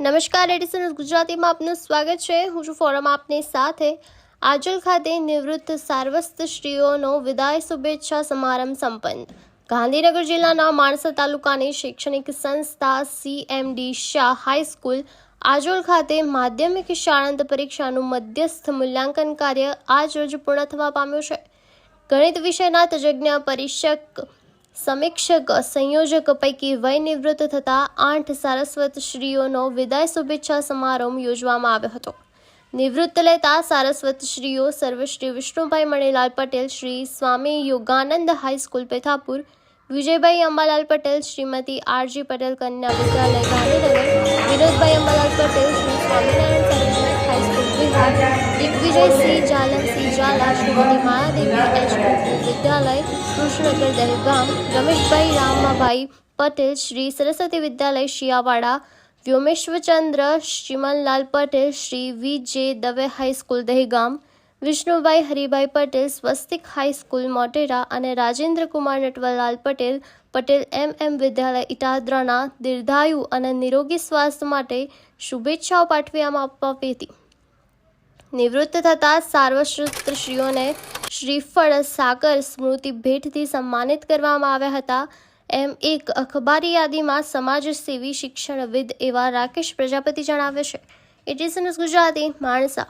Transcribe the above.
નમસ્કાર એડિસન ગુજરાતીમાં આપનું સ્વાગત છે. હું છું ફોરમ આપની સાથે. આજલ ખાતે નિવૃત્ત સાર્વસ્ત શ્રીઓનો વિદાય શુભેચ્છા સમારંભ સંપન્ન. ગાંધીનગર જિલ્લાના માણસા તાલુકાની શૈક્ષણિક સંસ્થા સીએમડી શાહ હાઈસ્કૂલ આજોલ ખાતે માધ્યમિક શાળાંત પરીક્ષાનું મધ્યસ્થ મૂલ્યાંકન કાર્ય આજ રોજ પૂર્ણ થવા પામ્યું છે. ગણિત વિષયના તજજ્ઞ, પરીક્ષક સમીક્ષક, સંયોજક પૈકી વય નિવૃત્ત થતા આઠ સારસ્વતશ્રીઓનો વિદાય શુભેચ્છા સમારંભ યોજવામાં આવ્યો હતો. નિવૃત્ત લેતા સારસ્વતશ્રીઓ સર્વશ્રી Vishnubhai Manilal Patel, Shri Swami Yoganand high school, Pethapur, Vijaybhai Ambalal Patel, Shrimati R G Patel Kanya Vidyalaya, Gandhinagar, Vinodbhai Ambalal Patel, Shri Swaminarayan high school, Bihar, Digvijaysinh Jalamsinh Shrimati Mayadevi Vidyalaya Krishnanagar Dehgam, Rameshbhai Ramabhai Patel Shri Saraswati Vidyalaya Shiyawada, Vyomeshwarchandra, Shrimanlal Patel Shri V J Dave high school Dehgam, Vishnubhai Haribhai Patel Swastik high school Motera અને રાજેન્દ્ર કુમાર નટવરલાલ પટેલ પટેલ એમ એમ વિદ્યાલય ઇટાદરાના દીર્ઘાયુ અને નિરોગી સ્વાસ્થ્ય માટે શુભેચ્છાઓ પાઠવવામાં આપી હતી. નિવૃત્ત થતા સાર્વશ્રેષ્ઠશ્રીઓને શ્રીફળ સાકર સ્મૃતિ ભેટથી સન્માનિત કરવામાં આવ્યા હતા. એમ એક અખબારી યાદીમાં સમાજસેવી શિક્ષણવિદ એવા રાકેશ પ્રજાપતિ જણાવે છે. It is Gujarati, Mansa